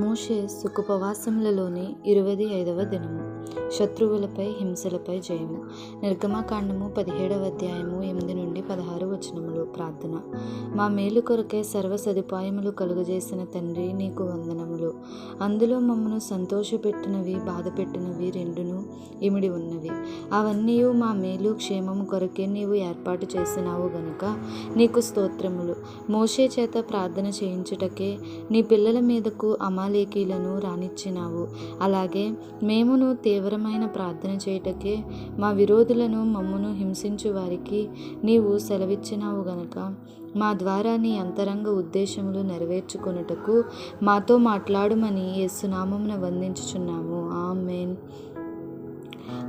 మోషే సుఖోపవాసములలోని ఇరవై ఐదవ దినము. శత్రువులపై హింసలపై జయము. నిర్గమకాండము పదిహేడవ అధ్యాయము ఎనిమిది నుండి పదహారు వచనములు. ప్రార్థన. మా మేలు కొరకే సర్వ సదుపాయములు కలుగజేసిన తండ్రి నీకు వందనములు. అందులో మమ్మను సంతోషపెట్టినవి బాధపెట్టినవి రెండును ఇమిడి ఉన్నవి. అవన్నీ మా మేలు క్షేమము కొరకే నీవు ఏర్పాటు చేసినావు గనుక నీకు స్తోత్రములు. మోషే చేత ప్రార్థన చేయించుటకే నీ పిల్లల మీదకు అమాలేకీలను రానిచ్చినావు. అలాగే మేమును తీవ్రమైన ప్రార్థన చేయుటకే మా విరోధులను మమ్మును హింసించు వారికి నీవు సెలవిచ్చినావు గనక. మా ద్వారా నీ అంతరంగ ఉద్దేశములు నెరవేర్చుకొనుటకు మాతో మాట్లాడుమని యేసునామమున వందించుచున్నాము. ఆమెన్.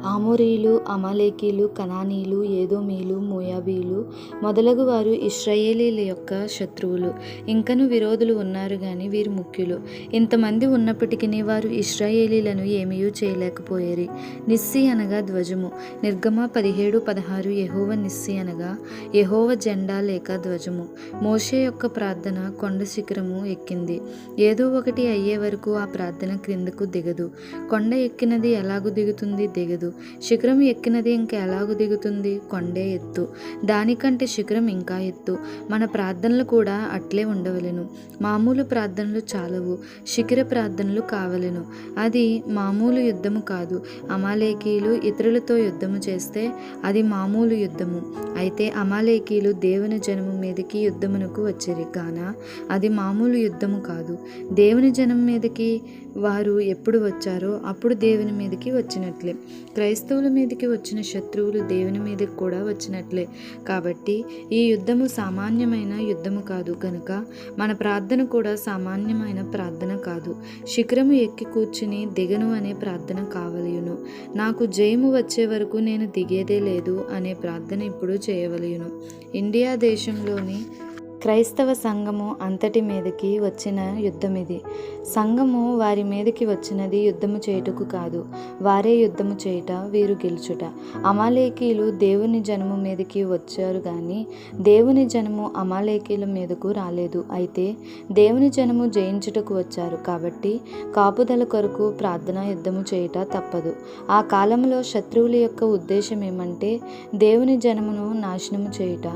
ఆమోరీలు అమాలేకీలు కనానీలు ఏదోమీలు మోయాబీలు మొదలగు వారు ఇస్రాయేలీల యొక్క శత్రువులు. ఇంకను విరోధులు ఉన్నారు కానీ వీరు ముఖ్యులు. ఇంతమంది ఉన్నప్పటికీ వారు ఇస్రాయేలీలను ఏమీ చేయలేకపోయేరి. నిస్సి అనగా ధ్వజము. నిర్గమ పదిహేడు పదహారు యహోవ నిస్సి అనగా యహోవ జెండా లేక ధ్వజము. మోషే యొక్క ప్రార్థన కొండ శిఖరము ఎక్కింది. ఏదో ఒకటి అయ్యే వరకు ఆ ప్రార్థన క్రిందకు దిగదు. కొండ ఎక్కినది ఎలాగూ దిగుతుంది? దిగదు. శిఖరం ఎక్కినది ఇంకా దిగుతుంది? కొండే ఎత్తు. దానికంటే శిఖరం ఇంకా ఎత్తు. మన ప్రార్థనలు కూడా అట్లే ఉండవలెను. మామూలు ప్రార్థనలు చాలవు. శిఖర ప్రార్థనలు కావలెను. అది మామూలు యుద్ధము కాదు. అమాలేకీలు ఇతరులతో యుద్ధము చేస్తే అది మామూలు యుద్ధము. అయితే అమాలేకీలు దేవుని జనము మీదకి యుద్ధమునకు వచ్చేది. కాన? అది మామూలు యుద్ధము కాదు. దేవుని జనం మీదకి వారు ఎప్పుడు వచ్చారో అప్పుడు దేవుని మీదకి వచ్చినట్లే. క్రైస్తవుల మీదకి వచ్చిన శత్రువులు దేవుని మీదకి కూడా వచ్చినట్లే. కాబట్టి ఈ యుద్ధము సామాన్యమైన యుద్ధము కాదు కనుక మన ప్రార్థన కూడా సామాన్యమైన ప్రార్థన కాదు. శిఖరము ఎక్కి కూర్చుని దిగను అనే ప్రార్థన కావలయును. నాకు జయము వచ్చే వరకు నేను దిగేదే లేదు అనే ప్రార్థన ఇప్పుడు చేయవలయును. ఇండియా దేశంలోని క్రైస్తవ సంఘము అంతటి మీదకి వచ్చిన యుద్ధం ఇది సంఘము వారి మీదకి వచ్చినది యుద్ధము చేయుటకు కాదు. వారే యుద్ధము చేయుట వీరు గెలుచుట. అమాలేకీలు దేవుని జనము మీదకి వచ్చారు కానీ దేవుని జనము అమాలేకీల మీదకు రాలేదు. అయితే దేవుని జనము జయించుటకు వచ్చారు కాబట్టి కాపుదల కొరకు ప్రార్థన యుద్ధము చేయుట తప్పదు. ఆ కాలంలో శత్రువుల యొక్క ఉద్దేశం ఏమంటే దేవుని జనమును నాశనము చేయుట.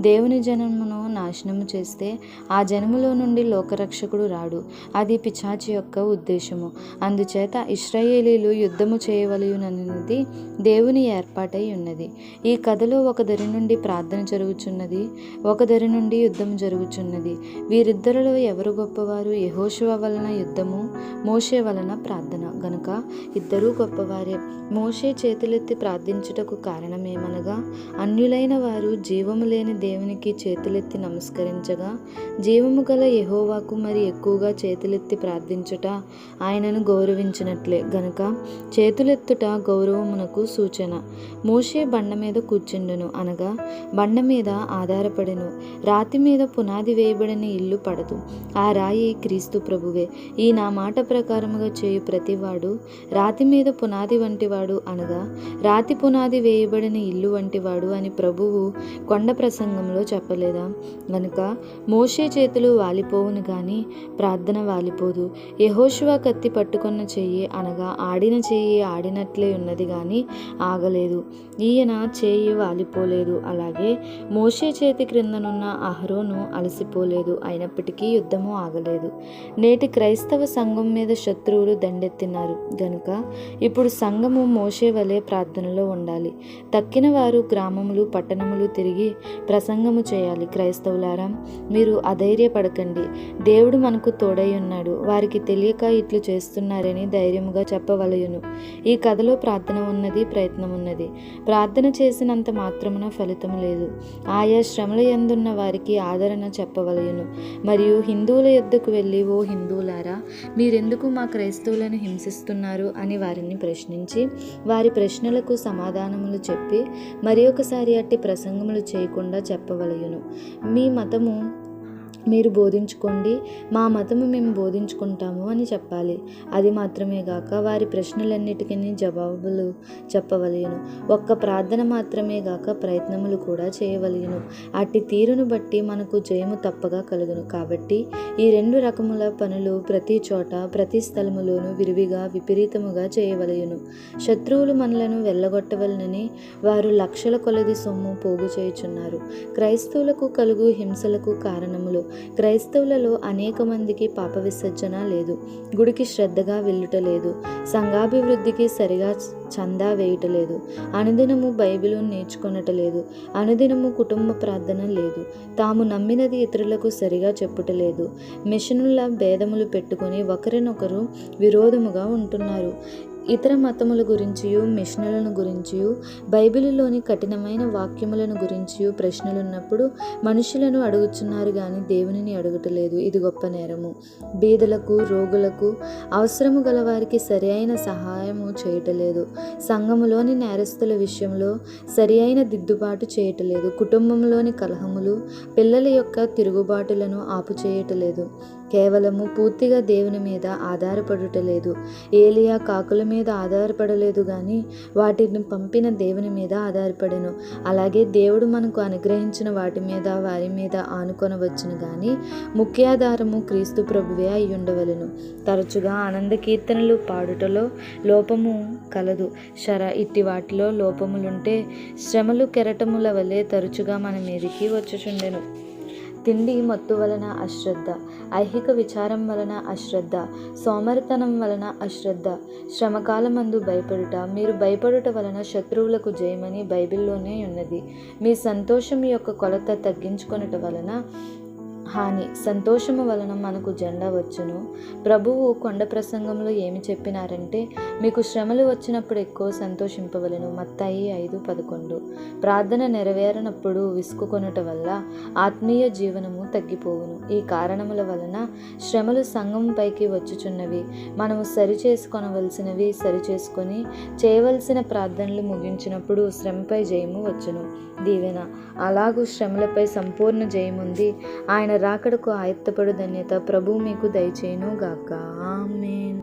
దేవుని జనమును నాశనం నాశనము చేస్తే ఆ జనములో నుండి లోకరక్షకుడు రాడు. అది పిచాచి యొక్క ఉద్దేశము. అందుచేత ఇస్రాయేలీలు యుద్ధము చేయవలయునది దేవుని ఏర్పాటై ఉన్నది. ఈ కథలో ఒక దరి నుండి ప్రార్థన జరుగుచున్నది ఒక దరి నుండి యుద్ధం జరుగుచున్నది. వీరిద్దరిలో ఎవరు గొప్పవారు? యహోశివ వలన యుద్ధము మోషే వలన ప్రార్థన. గనుక ఇద్దరూ గొప్పవారే. మోషే చేతులెత్తి ప్రార్థించుటకు కారణమేమనగా అన్యులైన వారు జీవము లేని దేవునికి చేతులెత్తి నమస్కరించగా జీవము గల యహోవాకు మరి ఎక్కువగా చేతులెత్తి ప్రార్థించుట ఆయనను గౌరవించినట్లే. గనుక చేతులెత్తుట గౌరవమునకు సూచన. మోషే బండ మీద కూర్చుండును అనగా బండ మీద ఆధారపడెను. రాతి మీద పునాది వేయబడిన ఇల్లు పడదు. ఆ రాయి క్రీస్తు ప్రభువే. ఈ నా మాట ప్రకారముగా చేయు ప్రతివాడు రాతి మీద పునాది వంటివాడు అనగా రాతి పునాది వేయబడిన ఇల్లు వంటివాడు అని ప్రభువు కొండ ప్రసంగంలో చెప్పలేదా? గనుక మోషే చేతులు వాలిపోవును గాని ప్రార్థన వాలిపోదు. యహోశివ కత్తి పట్టుకున్న చెయ్యి అనగా ఆడిన చెయ్యి ఆడినట్లే ఉన్నది గాని ఆగలేదు. ఈయన చేయి వాలిపోలేదు. అలాగే మోషే చేతి క్రిందనున్న అహరోను అలసిపోలేదు. అయినప్పటికీ యుద్ధము ఆగలేదు. నేటి క్రైస్తవ సంఘం మీద శత్రువులు దండెత్తినారు. గనుక ఇప్పుడు సంఘము మోషే వలె ప్రార్థనలో ఉండాలి. తక్కిన వారు గ్రామములు పట్టణములు తిరిగి ప్రసంగము చేయాలి. క్రైస్తవులారా మీరు అధైర్యపడకండి. దేవుడు మనకు తోడై ఉన్నాడు. వారికి తెలియక ఇట్లు చేస్తున్నారని ధైర్యముగా చెప్పవలయును. ఈ కథలో ప్రార్థన ఉన్నది ప్రయత్నం ఉన్నది. ప్రార్థన చేసినంత మాత్రమున ఫలితం లేదు. ఆయా శ్రమల ఎందున్న వారికి ఆదరణ చెప్పవలయును. మరియు హిందువుల యొద్దకు వెళ్ళి ఓ హిందువులారా మీరెందుకు మా క్రైస్తవులను హింసిస్తున్నారు? అని వారిని ప్రశ్నించి వారి ప్రశ్నలకు సమాధానములు చెప్పి మరి ఒకసారి అట్టి ప్రసంగములు చేయకుండా చెప్పవలయును. మీ మత మతము మీరు బోధించుకోండి మా మతము మేము బోధించుకుంటాము అని చెప్పాలి. అది మాత్రమే గాక వారి ప్రశ్నలన్నిటికీ జవాబులు చెప్పవలేను. ఒక్క ప్రార్థన మాత్రమే గాక ప్రయత్నములు కూడా చేయవలెను. అట్టి తీరును బట్టి మనకు జయము తప్పగా కలుగును. కాబట్టి ఈ రెండు రకముల పనులు ప్రతి చోట ప్రతి స్థలములోనూ విరివిగా విపరీతముగా చేయవలయను శత్రువులు మనలను వెళ్ళగొట్టవలనని వారు లక్షల కొలది సొమ్ము పోగు చేయుచున్నారు. క్రైస్తవులకు కలుగు హింసలకు కారణములు. క్రైస్తవులలో అనేక మందికి పాప విసర్జన లేదు. గుడికి శ్రద్ధగా వెళ్ళుట లేదు. సంఘాభివృద్ధికి సరిగా చందా వేయటలేదు అనుదినము బైబిల్ నేర్చుకొనటలేదు అనుదినము కుటుంబ ప్రార్థన లేదు. తాము నమ్మినది ఇతరులకు సరిగా చెప్పుటలేదు మిషనుల భేదములు పెట్టుకొని ఒకరినొకరు విరోధముగా ఉంటున్నారు. ఇతర మతముల గురించి మిషన్లను గురించి బైబిలులోని కఠినమైన వాక్యములను గురించి ప్రశ్నలున్నప్పుడు మనుషులను అడుగుచున్నారు కానీ దేవునిని అడుగుటలేదు. ఇది గొప్ప నేరము. బీదలకు రోగులకు అవసరము గల వారికి సరి అయిన సహాయము చేయటలేదు. సంఘములోని నేరస్తుల విషయంలో సరి అయిన దిద్దుబాటు చేయటలేదు. కుటుంబంలోని కలహములు పిల్లల యొక్క తిరుగుబాటులను ఆపు చేయటలేదు కేవలము పూర్తిగా దేవుని మీద ఆధారపడుట లేదు. ఏలియా కాకుల మీద ఆధారపడలేదు కానీ వాటిని పంపిన దేవుని మీద ఆధారపడెను. అలాగే దేవుడు మనకు అనుగ్రహించిన వాటి మీద వారి మీద ఆనుకొనవచ్చును కానీ ముఖ్యాధారము క్రీస్తు ప్రభువే అయి ఉండవలెను. తరచుగా ఆనంద కీర్తనలు పాడుటలో లోపము కలదు. శర ఇట్టి వాటిలో లోపములుంటే శ్రమలు కెరటముల వలె తరచుగా మన మీదికి వచ్చుచుండెను. తిండి మత్తు వలన అశ్రద్ధ ఐహిక విచారం వలన అశ్రద్ధ సోమరితనం వలన అశ్రద్ధ. శ్రమకాలమందు భయపడుట మీరు భయపడుట వలన శత్రువులకు జయమని బైబిల్లోనే ఉన్నది. మీ సంతోషం యొక్క కొలత తగ్గించుకొనుట వలన హాని సంతోషము వలన మనకు జెండా వచ్చును. ప్రభువు కొండ ప్రసంగంలో ఏమి చెప్పినారంటే మీకు శ్రమలు వచ్చినప్పుడు ఎక్కువ సంతోషింపవలను. మత్తాయి ఐదు పదకొండు. ప్రార్థన నెరవేరనప్పుడు విసుకుకొనుట వల్ల ఆత్మీయ జీవనము తగ్గిపోవును. ఈ కారణముల వలన శ్రమలు సంఘం పైకి వచ్చుచున్నవి. మనము సరి చేసుకొనవలసినవి సరి చేసుకొని చేయవలసిన ప్రార్థనలు ముగించినప్పుడు శ్రమపై జయము వచ్చును. దీవెన. అలాగూ శ్రమలపై సంపూర్ణ జయముంది. ఆయన రాకడకు ఆయత్తపడు ధన్యత ప్రభు మీకు దయచేయును గాక ఆమెన్.